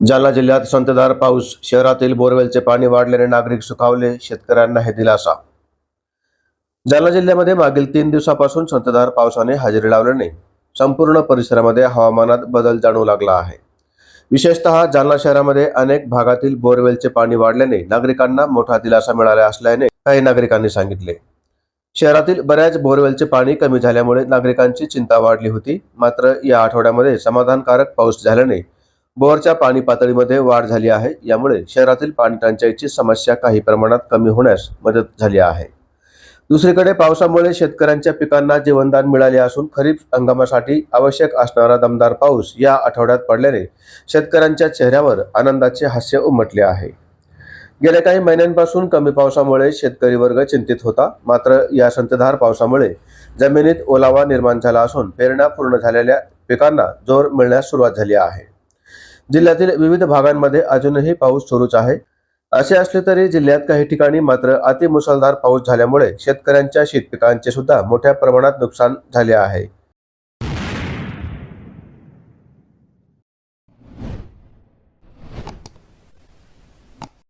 जालना जिल्ह्यात संततधार पाऊस शहरातील बोरवेलचे पाणी वाढल्याने नागरिक सुखावले शेतकऱ्यांना हे दिलासा. जालना जिल्ह्यामध्ये मागील तीन दिवसापासून संततधार पावसाने हजेरी लावल्याने संपूर्ण परिसरामध्ये हवामानात बदल जाणवू लागला आहे. विशेषतः जालना शहरामध्ये अनेक भागातील बोरवेलचे पाणी वाढल्याने नागरिकांना मोठा दिलासा मिळाला असल्याने काही नागरिकांनी सांगितले. शहरातील बऱ्याच बोरवेलचे पाणी कमी झाल्यामुळे नागरिकांची चिंता वाढली होती. मात्र या आठवड्यामध्ये समाधानकारक पाऊस झाल्याने बोअरच्या पाणी पातळीमध्ये वाढ झाली आहे. यामुळे शहरातील पाणी टंचाईची समस्या काही प्रमाणात कमी होण्यास मदत झाली आहे. दुसरीकडे पावसामुळे शेतकऱ्यांच्या पिकांना जीवनदान मिळाले असून खरीप हंगामासाठी आवश्यक असणारा दमदार पाऊस या आठवड्यात पडल्याने शेतकऱ्यांच्या चेहऱ्यावर आनंदाचे हास्य उमटले आहे. गेल्या काही महिन्यांपासून कमी पावसामुळे शेतकरी वर्ग चिंतित होता. मात्र या संततधार पावसामुळे जमिनीत ओलावा निर्माण झाला असून पेरण्या पूर्ण झालेल्या पिकांना जोर मिळण्यास सुरुवात झाली आहे. जिल्ह्यातील विविध भागांमध्ये अजूनही पाऊस सुरूच आहे. असे असले तरी जिल्ह्यात काही ठिकाणी मात्र अतिमुसळधार पाऊस झाल्यामुळे शेतकऱ्यांच्या शेतपिकांचे सुद्धा मोठ्या प्रमाणात नुकसान झाले आहे.